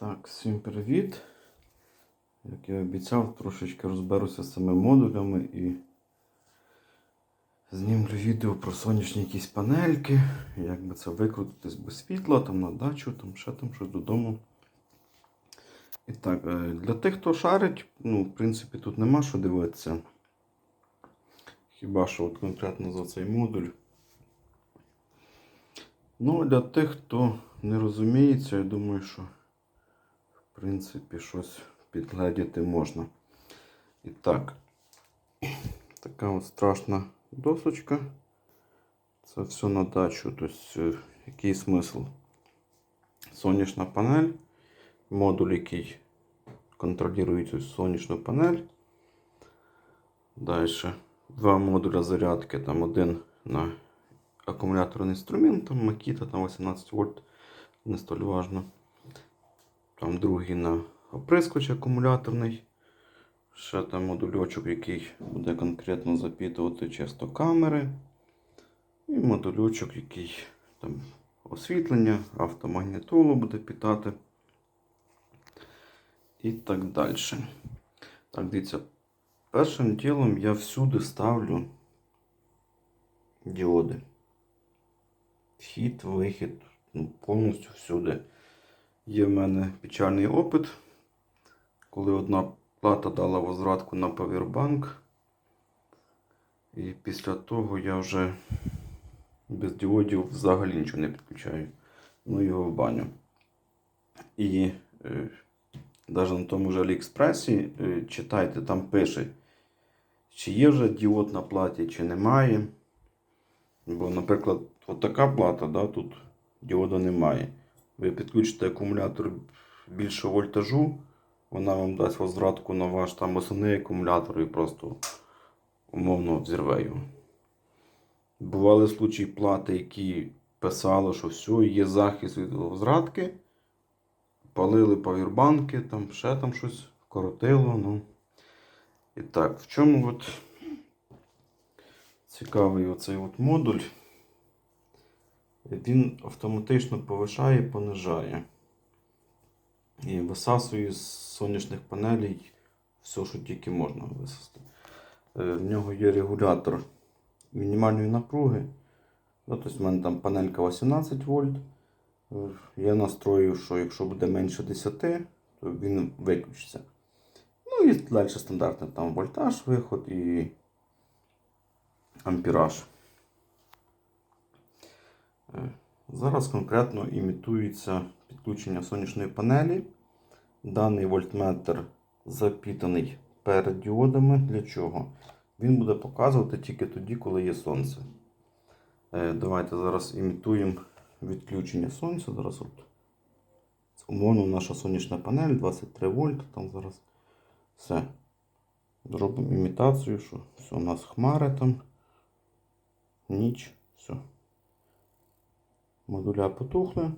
Так, всім привіт. Як я обіцяв, трошечки розберуся з цими модулями і знімлю відео про сонячні якісь панельки, як би це викрутитись без світла, там на дачу, там ще там щось додому. І так, е, для тих, хто шарить, ну, в принципі, тут нема що дивитися. Хіба що от конкретно за цей модуль. Ну, для тих, хто не розуміється, я думаю, що в принципі щось підгледіти можна. І так, така от страшна досочка. Це все на дачу. Тобто, який смисл? Сонячна панель, модуль, який контролює цю сонячну панель. Далі два модуля зарядки, там один на акумуляторний інструмент, там Makita, там 18 вольт, не столь важно. Там другий на оприскувач акумуляторний. Ще там модульочок, який буде конкретно запитувати чисто камери. І модульочок, який там освітлення, автомагнітолу буде питати. І так далі. Так, дивіться, першим ділом я всюди ставлю діоди. Вхід, вихід, ну, повністю всюди. Є в мене печальний опит, коли одна плата дала возвратку на Powerbank. І після того я вже без діодів взагалі нічого не підключаю. Ну його в баню. І е, навіть на тому ж Аліекспресі е, читайте, там пише, чи є вже діод на платі, чи немає. Бо, наприклад, от така плата, да, тут діода немає. Ви підключите акумулятор більшого вольтажу, вона вам дасть возвратку на ваш там основний акумулятор і просто умовно взірве його. Бували случаї плати, які писали, що все, є захист від возвратки. Палили павірбанки, там ще там щось коротило. Ну. І так, в чому от цікавий оцей от модуль? Він автоматично повишає і понижає. І висасує з сонячних панелей все, що тільки можна висасти. Е, В нього є регулятор мінімальної напруги. Ну, тобто в мене там панелька 18 вольт. Е, Я настроїв, що якщо буде менше 10, то він виключиться. Ну і далі стандартний там вольтаж, виход і ампераж. Е, Зараз конкретно імітується підключення сонячної панелі. Даний вольтметр запітаний перед діодами. Для чого? Він буде показувати тільки тоді, коли є сонце. Е, Давайте зараз імітуємо відключення сонця. Зараз от умовно наша сонячна панель 23 вольт. Там зараз все. Зробимо імітацію, що все у нас хмари там. Ніч, все. Модуля потухли.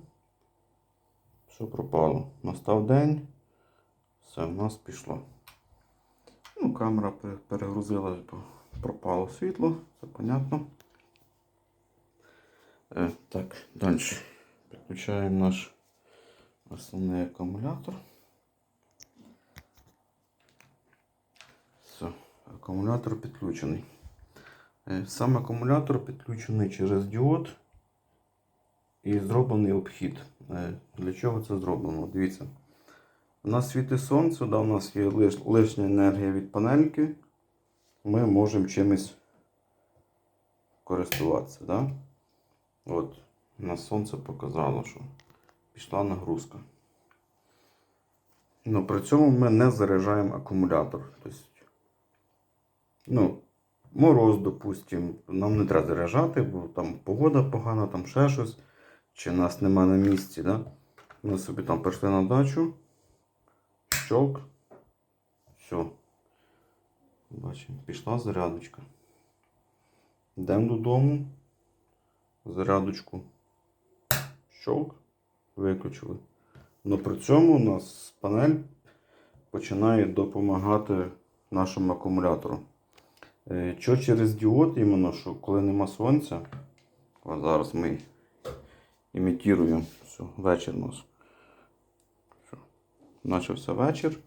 Все пропало. Настав день. Все, в нас пішло. Ну, камера пе- перегрузила, пропало світло, це понятно. Е, так, далі. Підключаємо наш основний акумулятор. Все, акумулятор підключений. Е, Сам акумулятор підключений через діод і зроблений обхід. Е, Для чого це зроблено? Дивіться. У нас світить сонце, да, у нас є лиш, лишня енергія від панельки. Ми можемо чимось користуватися. Да? От, у нас сонце показало, що пішла нагрузка. Ну, при цьому ми не заряджаємо акумулятор. Тобто, ну, мороз, допустимо, нам не треба заряджати, бо там погода погана, там ще щось, чи нас нема на місці. Да? Ми собі там прийшли на дачу. Щелк. Все. Бачимо, пішла зарядочка. Йдемо додому. Зарядочку. Щелк. Виключили. Но при цьому у нас панель починає допомагати нашому акумулятору. Е, Що через діод, іменно, що коли нема сонця, а зараз ми імітуємо, все, вечір у нас. Все. почався вечір.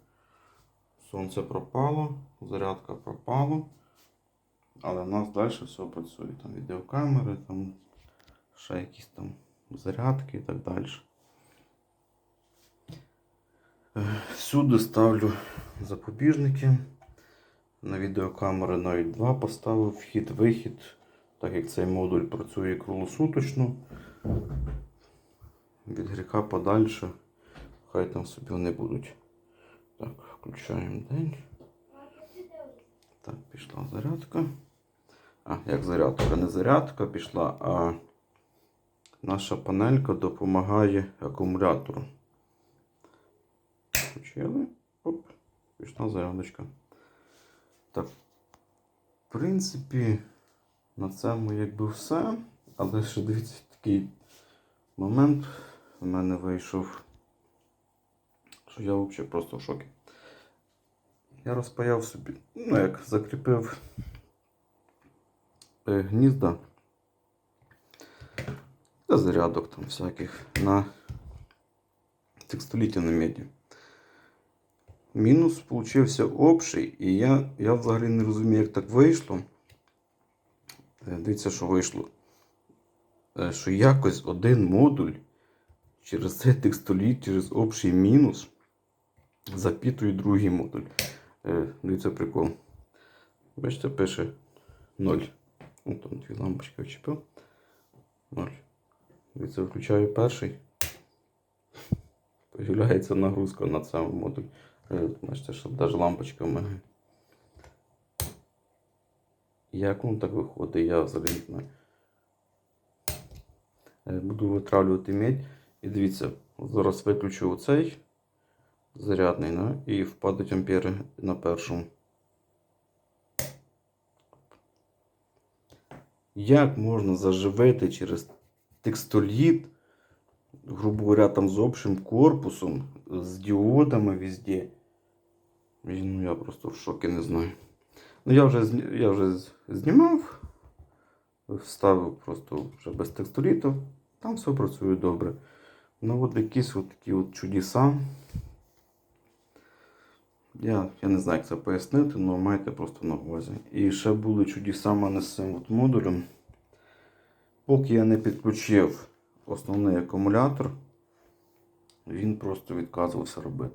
Сонце пропало, зарядка пропала. Але в нас далі все працює. Там відеокамери, там ще якісь там зарядки і так далі. Всюди ставлю запобіжники. На відеокамери навіть два поставив вхід-вихід, так як цей модуль працює круглосуточно. Від гріха подальше. Хай там собі вони будуть. Так, включаємо день. Так, пішла зарядка. А, як зарядка? Не зарядка пішла, а наша панелька допомагає акумулятору. Включили. Оп, пішла зарядочка. Так, в принципі, на цьому якби все. Але ще дивіться, такий момент в мене вийшов, що я взагалі просто в шокі. Я розпаяв собі, ну як закріпив е, гнізда для зарядок там всяких на текстоліті на меді. Мінус получився общий, і я, я взагалі не розумію, як так вийшло. Е, Дивіться, що вийшло. Е, Що якось один модуль через цей текстоліт, через общий мінус запітує другий модуль. Е, Дивіться прикол. Бачите, пише 0. Ну, там дві лампочки очепив. 0. Дивіться, включаю перший. Появляється нагрузка на цьому модуль. Е, Бачите, що навіть лампочка в мене. Як воно так виходить, я взагалі не знаю. Е, Буду витравлювати медь. І дивіться, зараз виключу оцей зарядний, ну, і впадуть ампери на першому. Як можна заживити через текстоліт, грубо говоря, там з общим корпусом, з діодами везде. Ну, я просто в шокі не знаю. Ну, я вже, я вже знімав, вставив просто вже без текстоліту. Там все працює добре. Ну от якісь от такі от чудеса. Я, я не знаю, як це пояснити, але майте просто на увазі. І ще були чудеса в мене з цим от модулем. Поки я не підключив основний акумулятор, він просто відказувався робити.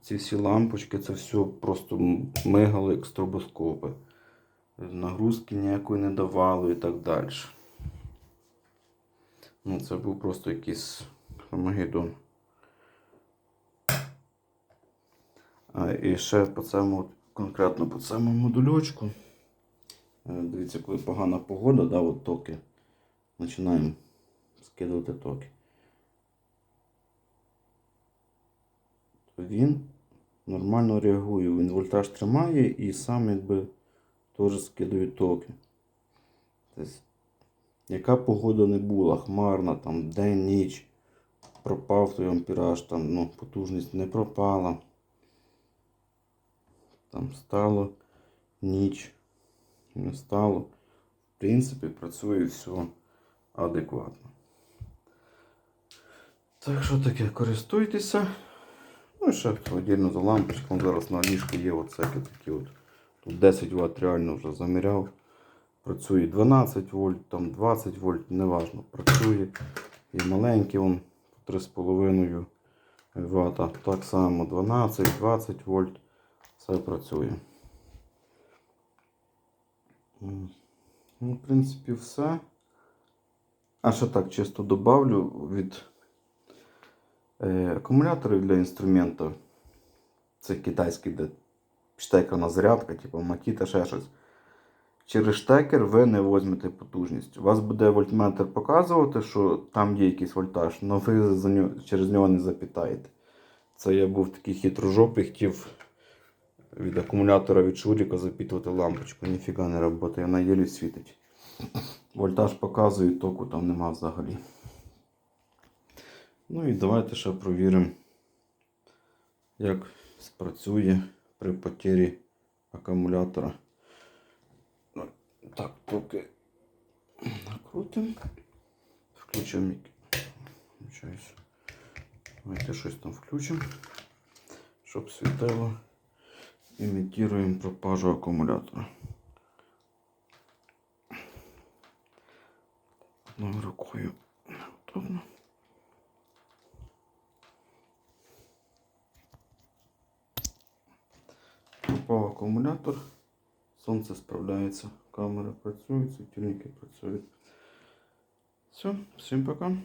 Ці всі лампочки, це все просто мигали як стробоскопи. Нагрузки ніякої не давало і так далі. Ну, це був просто якийсь Армагеддон. І ще по цьому, конкретно по цьому модульочку. Е, Дивіться, коли погана погода, да, от токи. Починаємо скидувати токи. То він нормально реагує. Він вольтаж тримає і сам якби теж скидає токи. Тобто, яка погода не була, хмарна, там день, ніч, пропав той ампіраж, там, ну, потужність не пропала. Там стало ніч, не стало. В принципі, працює все адекватно. Так що таке, користуйтеся. Ну і ще віддільно за лампочком. Зараз на ліжку є оцеки такі от. Тут 10 Вт реально вже заміряв. Працює 12 вольт, там 20 вольт, неважно. Працює. І маленький он 3,5 Вт. Так само 12-20 вольт. Все працює. Ну, в принципі, все. А ще так чисто добавлю від е, акумуляторів для інструменту. Це китайський, штекерна зарядка, типу Makita, ще щось. Через штекер ви не візьмете потужність. У вас буде вольтметр показувати, що там є якийсь вольтаж, але ви за нього, через нього не запитаєте. Це я був такий хитрожопий, хотів від акумулятора від Шуріка запитувати лампочку. Ніфіга не працює, вона єлі світить. Вольтаж показує, току там нема взагалі. Ну і давайте ще провіримо, як спрацює при потері акумулятора. Ну, Так, поки накрутимо. Включимо. мік- Включаюсь. Давайте щось там включимо. щоб світило. Імітуємо пропажу акумулятора. Одною рукою неудобно. Акумулятор. Сонце справляється, камера працює, світильники працюють. Все, всім пока.